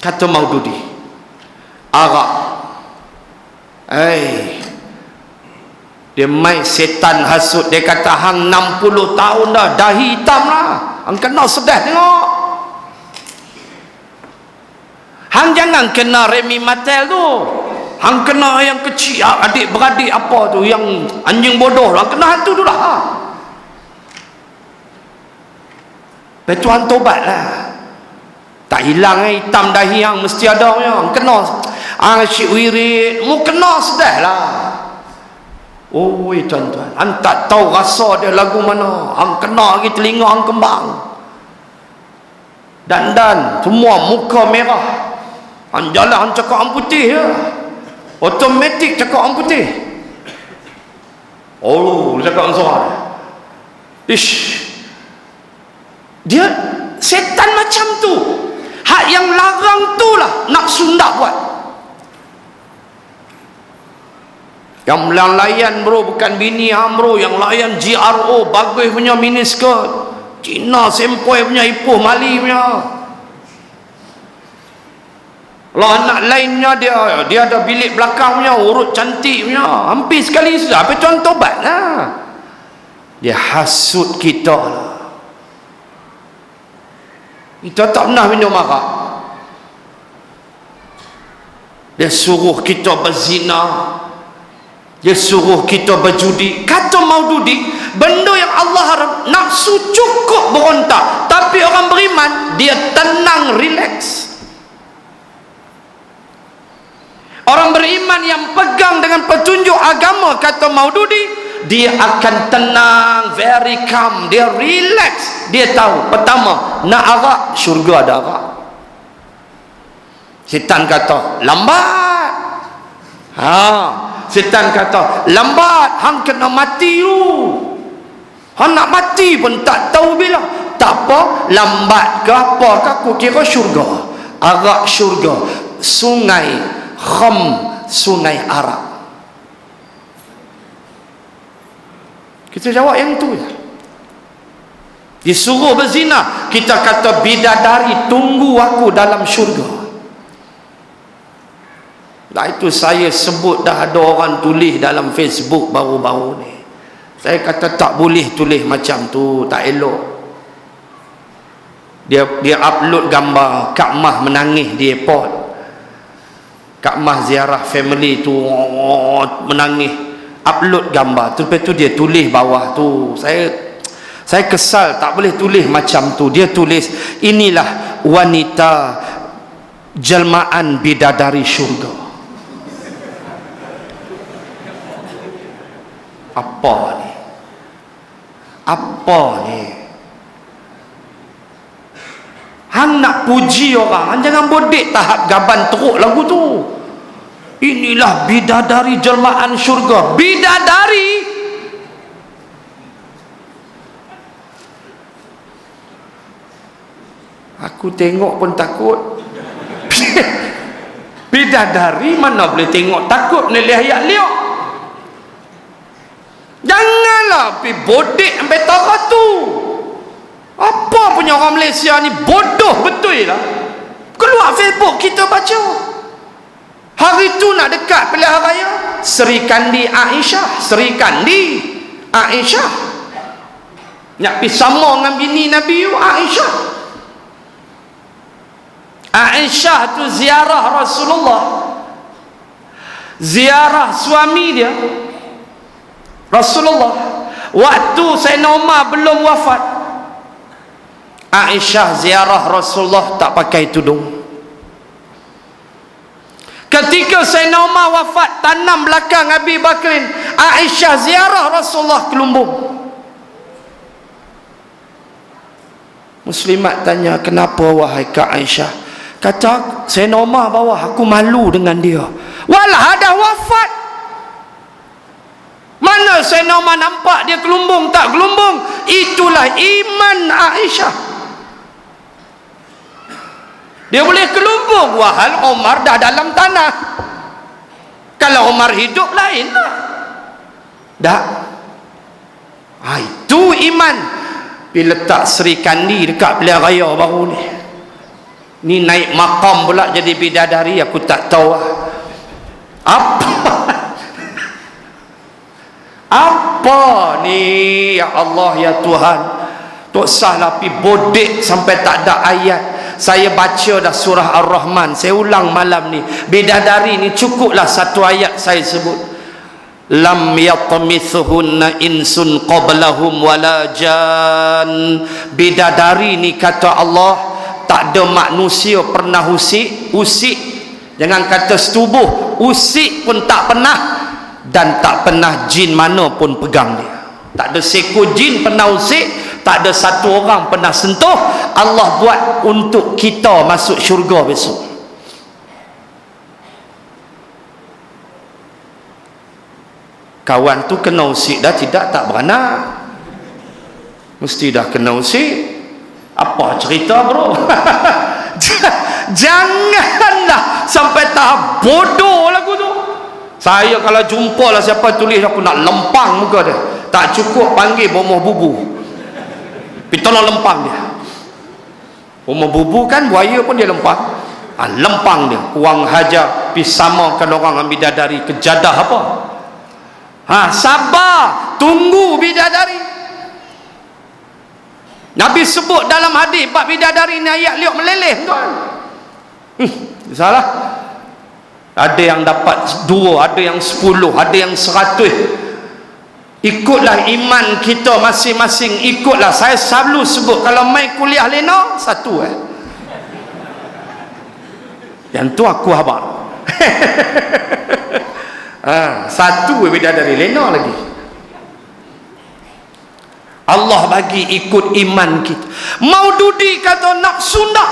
kata Maududi. Arak. Eh dia main setan hasut. Dia kata hang 60 tahun dah dahi hitam lah. Hang kena sedih tengok. Hang jangan kena Remy Martel tu. Hang kena yang kecil adik beradik apa tu yang anjing bodoh hang kena hantu tu lah Lepas tu hang tobat lah tak hilang eh. Hitam dahi yang mesti ada punya kena. Ah syik wirid mu kena sedah lah. Oh tuan-tuan hang tak tahu rasa dia lagu mana. Hang kena lagi telinga hang kembang. Dan dan semua muka merah. Hang jalan hang cakap hang putih ya. Automatik cakap hang putih. Oh cakap hang suara ish. Dia setan macam tu hak yang larang tu lah nak buat. Yang layan bro bukan bini ham bro. Yang layan GRO bagus punya miniskirt Cina sempoi punya ipuh mali punya. Kalau anak lainnya dia dia ada bilik belakang punya urut cantik punya. Hampir sekali sudah. Apa tuan tobat lah. Dia hasut kita lah kita tak pernah minum arak. Dia suruh kita berzina. Dia suruh kita berjudi. Kata maududi benda yang Allah harap nafsu cukup berontak. Tapi orang beriman dia tenang relax. Orang beriman yang pegang dengan petunjuk agama kata maududi dia akan tenang very calm. Dia relax. Dia tahu pertama nak arak syurga ada arak. Setan kata lambat. Ha. Setan kata lambat hang kena mati lu hang nak mati pun tak tahu bila. Tak apa lambat ke apa ke aku kira syurga. Arak syurga. Sungai kham sungai arak Kita jawab yang tu je. Disuruh berzina, kita kata bidadari tunggu aku dalam syurga. Nah itu saya sebut dah ada orang tulis dalam Facebook baru-baru ni. Saya kata tak boleh tulis macam tu, tak elok. Dia dia upload gambar Kak Mah menangis di airport. Kak Mah ziarah family tu menangis upload gambar tu lepas tu dia tulis bawah tu. Saya saya kesal tak boleh tulis macam tu. Dia tulis inilah wanita jelmaan bidadari syurga. Apa ni? Apa ni? Hang nak puji orang hang jangan bodek tahap gaban teruk lagu tu inilah bidadari jelmaan syurga. Bidadari. Aku tengok pun takut. Bidadari mana boleh tengok takut ni lihat liok janganlah pergi bodek sampai tarah tu. Apa punya orang Malaysia ni bodoh betul lah. Keluar Facebook kita baca Hari tu nak dekat pilihan raya Seri Kandi Aisyah Seri Kandi Aisyah. Nak pergi sama dengan bini Nabi Aisyah. Aisyah tu ziarah Rasulullah. Ziarah suami dia Rasulullah. Waktu Sayyidina Umar belum wafat Aisyah ziarah Rasulullah tak pakai tudung Ketika Sayyidina Umar wafat tanam belakang Abi Bakrin, Aisyah ziarah Rasulullah ke lumbung. Muslimat tanya, "Kenapa wahai Kak Aisyah?" Kata, "Sayyidina Umar bawa aku malu dengan dia." Walah ada wafat. Mana Sayyidina Umar nampak dia ke lumbung tak ke lumbung? Itulah iman Aisyah. Dia boleh kelumbung wahal Omar dah dalam tanah. Kalau Omar hidup lain lah. Dah. Ha, itu iman. Bila letak Seri Kandi dekat pilihan raya baru ni. ni naik makam pula jadi bidadari aku tak tahu lah. apa apa ni ya Allah ya Tuhan tak sahlah pi bodek sampai tak ada ayat saya baca dah surah Ar-Rahman. Saya ulang malam ni. Bidadari ni cukuplah satu ayat saya sebut. Lam yatmithunna insun qablahum wala jan. Bidadari ni kata Allah tak ada manusia pernah usik usik. Jangan kata setubuh usik pun tak pernah. Dan tak pernah jin mana pun pegang dia. Tak ada seekor jin pernah usik tak ada satu orang pernah sentuh Allah buat untuk kita masuk syurga besok. Kawan tu kena usik dah tidak tak beranak. Mesti dah kena usik. Apa cerita bro? Janganlah sampai tahap bodoh lagu tu. Saya kalau jumpa lah siapa tulis aku nak lempang muka dia. Tak cukup panggil bomoh bubu tolong lempang dia bomoh bubu kan buaya pun dia lempang ha, lempang dia uang hajar pergi samakan orang ambil dadari kejadah apa Ha, sabar, tunggu bidadari. Nabi sebut dalam hadis bab bidadari ni ayat liuk meleleh tuan. Hmm, salah. Ada yang dapat dua, ada yang sepuluh, ada yang seratus. Ikutlah iman kita masing-masing. Ikutlah. Saya selalu sebut kalau mai kuliah lena, satu eh. Yang tu aku abang. ha, satu beda dari lena lagi Allah bagi ikut iman kita mau dudi kata nak sunda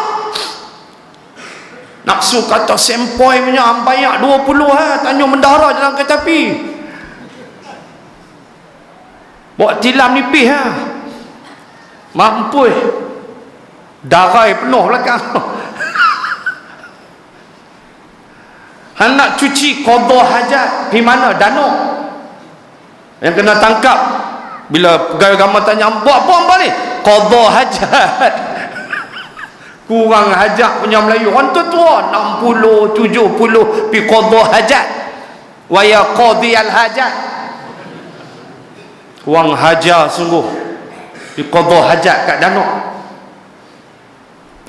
nafsu kata sempoi punya ambayak 20 ha, tanya mendara dalam kereta api buat tilam nipis ha. mampu darah penuh belakang hendak cuci qada hajat di mana? Danau. Yang kena tangkap bila pegawai agama tanya buat apa hamba ni? Qada hajat. Kurang hajat punya Melayu. Orang tu tua 60 70 pi qada hajat. Wa ya qadi al hajat kurang hajar sungguh. Qada hajat kat danau.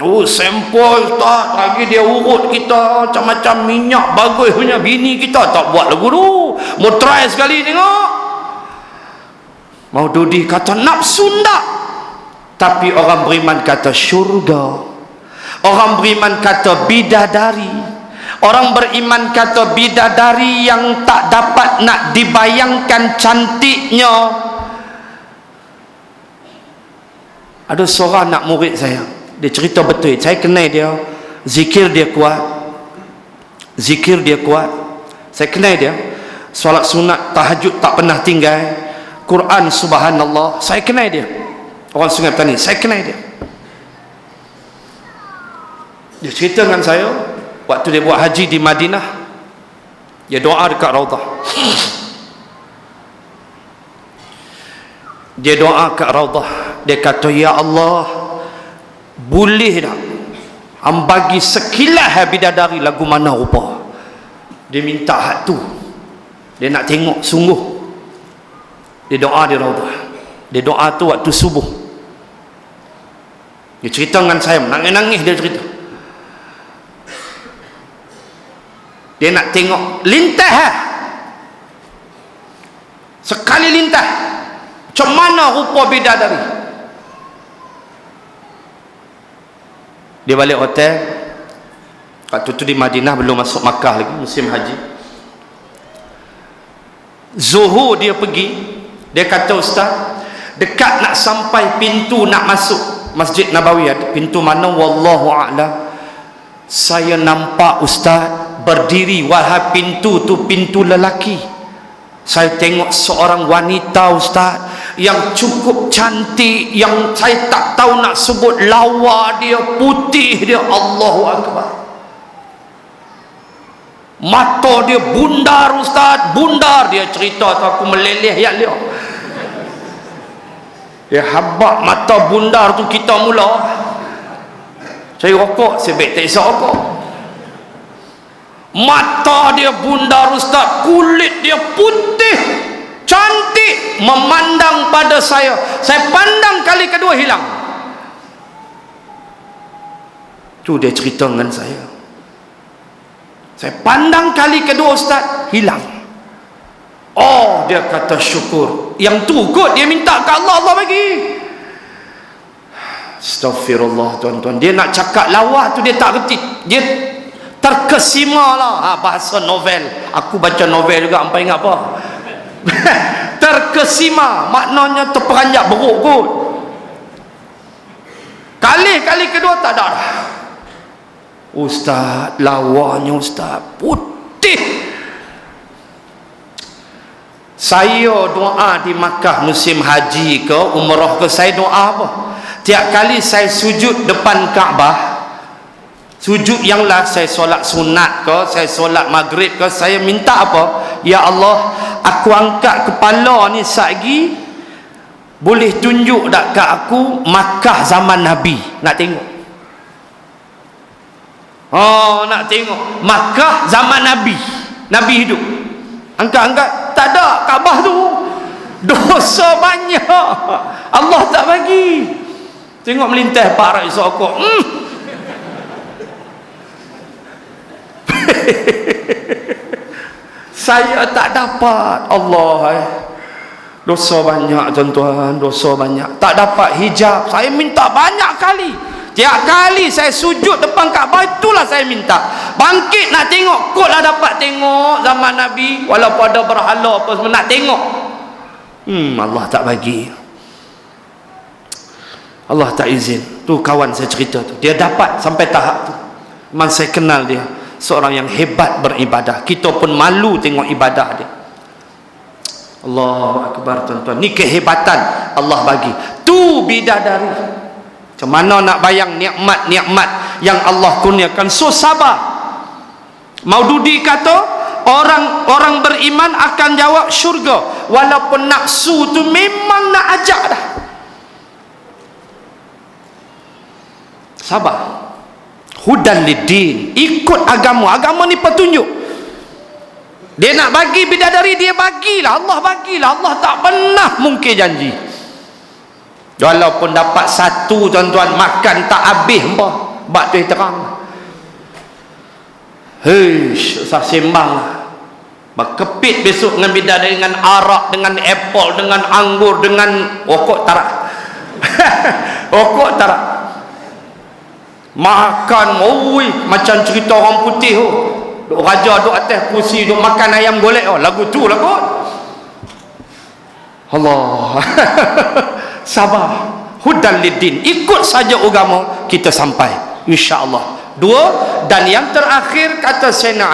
Oh sempoi ustaz lagi dia urut kita. Macam-macam minyak bagus punya bini kita. Tak buat lagu tu. Mau try sekali tengok. Mau dudi kata nafsu tak tapi orang beriman kata syurga. Orang beriman kata bidadari. Orang beriman kata bidadari yang tak dapat nak dibayangkan cantiknya ada seorang nak murid saya. Dia cerita betul. Saya kenal dia. Zikir dia kuat. Zikir dia kuat. Saya kenal dia. Solat sunat tahajud tak pernah tinggal. Quran subhanallah. Saya kenal dia. Orang sungai petani saya kenal dia. Dia cerita dengan saya. Waktu dia buat haji di Madinah dia doa dekat Raudah dia doa kat Raudah dia kata ya Allah boleh tak Am bagi sekilas bidadari lagu mana rupa? Dia minta hak tu. Dia nak tengok sungguh. Dia doa di raudah. Dia doa tu waktu subuh. Dia cerita dengan saya nangis-nangis dia cerita. Dia nak tengok lintah ha? sekali lintah. Macam mana rupa bidadari dia balik hotel. Waktu tu di Madinah belum masuk Makkah lagi musim haji. Zuhur dia pergi dia kata ustaz dekat nak sampai pintu nak masuk Masjid Nabawi pintu mana? Wallahu a'lam. Saya nampak ustaz berdiri wahai pintu tu pintu lelaki. Saya tengok seorang wanita ustaz yang cukup cantik yang saya tak tahu nak sebut lawa dia putih dia Allahu Akbar. Mata dia bundar ustaz bundar. Dia cerita tu aku meleleh ya dia. Dia habak mata bundar tu kita mula. Saya rokok baik tak isap rokok. Mata dia bundar ustaz. Kulit dia putih cantik memandang pada saya. Saya pandang kali kedua hilang. Tu dia cerita dengan saya. Saya pandang kali kedua ustaz hilang. Oh dia kata syukur. Yang tu kot dia minta ke Allah Allah bagi. Astaghfirullah tuan-tuan. Dia nak cakap lawa tu dia tak reti. Dia terkesima lah. Ha, bahasa novel. Aku baca novel juga apa ingat apa terkesima. Maknanya terperanjat beruk kot. Kali-kali kedua tak ada dah. Ustaz lawanya ustaz putih. Saya doa di Makkah musim haji ke umrah ke saya doa apa? Tiap kali saya sujud depan Kaabah sujud yang lah saya solat sunat ke saya solat maghrib ke saya minta apa ya Allah aku angkat kepala ni sagi boleh tunjuk tak ke aku Makkah zaman Nabi? Nak tengok. Oh nak tengok. Makkah zaman Nabi. Nabi hidup. Angkat-angkat. Tak ada Kaabah tu. Dosa banyak. Allah tak bagi. Tengok melintas Pak Rais Sokok hmm. saya tak dapat. Allah eh. dosa banyak tuan-tuan dosa banyak. Tak dapat hijab. Saya minta banyak kali. Tiap kali saya sujud depan Kaabah itulah saya minta. Bangkit nak tengok kot lah dapat tengok zaman Nabi. Walaupun ada berhala apa semua nak tengok. Hmm Allah tak bagi. Allah tak izin. Tu kawan saya cerita tu. Dia dapat sampai tahap tu. Memang saya kenal dia seorang yang hebat beribadah. Kita pun malu tengok ibadah dia. Allah Akbar tuan-tuan. Ni kehebatan Allah bagi. Tu bidadari. Macam mana nak bayang nikmat-nikmat yang Allah kurniakan? So sabar. Maududi kata orang orang beriman akan jawab syurga. Walaupun nafsu tu memang nak ajak dah. Sabar hudan lidin ikut agama. Agama ni petunjuk. Dia nak bagi bidadari dia bagilah. Allah bagilah. Allah tak pernah mungkin janji. Walaupun dapat satu tuan-tuan makan tak habis apa bak tu terang. Hei susah sembang berkepit besok dengan bidadari dengan arak dengan apple dengan anggur dengan okok tarak. Okok tarak makan oi macam cerita orang putih tu. Duk raja duk atas kursi duk makan ayam golek. Oh lagu tu lah kot. Allah. Sabar. Hudan lidin ikut saja agama kita sampai. insya-Allah. Dua dan yang terakhir kata Sayyidina